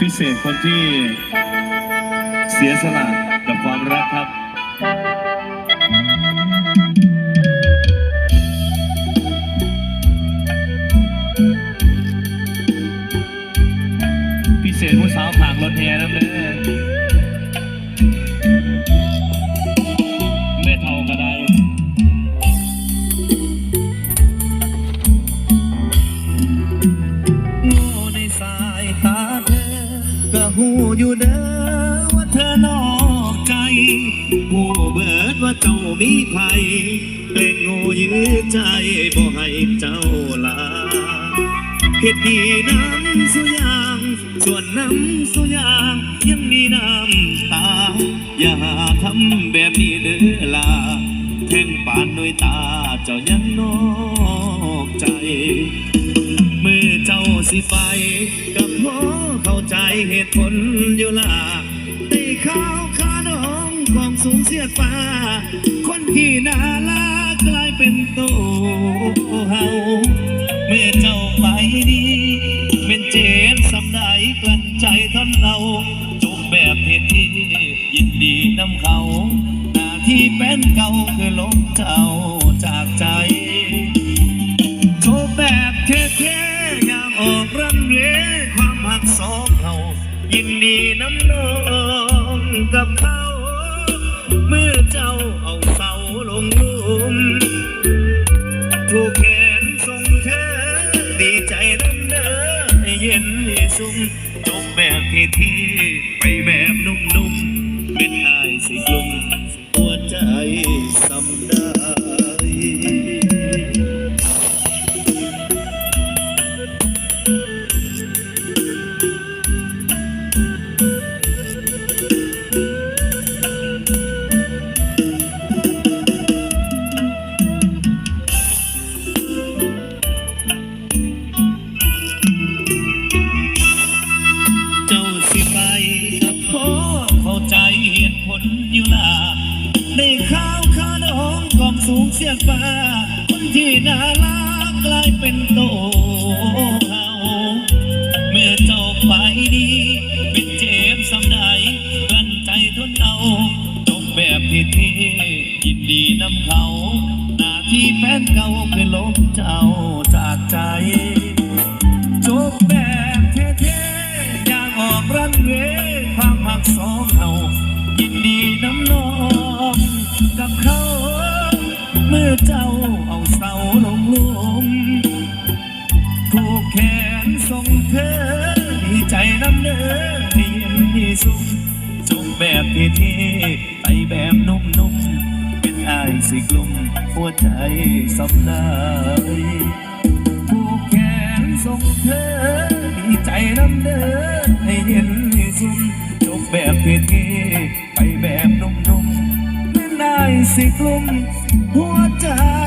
พิเศษคนที่เสียสละกับความรักครับ พิเศษผู้สาวผางรถแห่น้ำเด้ หูอยู่เด้อว่าเธอนอกใจหูเบิดว่าเจ้ามีภัยเกรงโง่ยื้อใจบ่ให้เจ้าลาเหตุดีน้ำสุยาง ส่วนน้ำสุยาง ยังมีน้ำตา อย่าทำแบบนี้เด้อลาแท่งปานด้วยตาเจ้ายังนอกใจ สิไป กับพ่อเข้าใจเหตุผลอยู่ล่ะได้ข้าวขาน้องความสูงเสียดฟ้า คนที่น่ารักกลายเป็นโตเฮาเมื่อเจ้าไปดี เป็นเจนสำได้กลั้นใจทนเราจบแบบเท่ๆยินดีนำเขา หน้าที่เป็นเก่าคือลบเจ้า ยินดีน้ำนองกับเขาเมื่อเจ้าเอาเสาลงลุมถูกแขนส่งเธอดีใจน้ำเด้อเย็นสุ่มจบแบบเท่ๆไปแบบนุ่มๆเป็นอายสิกลุ่มหัวใจสำได ฟ้า คนที่น่ารักกลายเป็นโตเฮาเมื่อเจ้าไปดีเป็นเจ็บสำได้กลั้นใจทนเอาจบแบบเท่ๆยินดีนำเขาหน้าที่แฟนเก่าคือลบเจ้าจากใจจบแบบเท่ๆอย่างออกรันเวความหักสองเฮายินดีน้ำนองกับเขา มื่อเจ้าเอาเสาลงลมผูกแขนส่งเธอดีใจน้ำเด้อให้เย็นที่สุขจบแบบเท่ๆไปแบบนุ่มๆ เป็นอายสิกลุ่มหัวใจสำได้ผูกแขนส่งเธอดีใจน้ำเด้อให้เห็นให้สุ่มจบแบบเท่ๆไปแบบนุ่มๆ เป็นนายสิกลุ่ม หัวใจ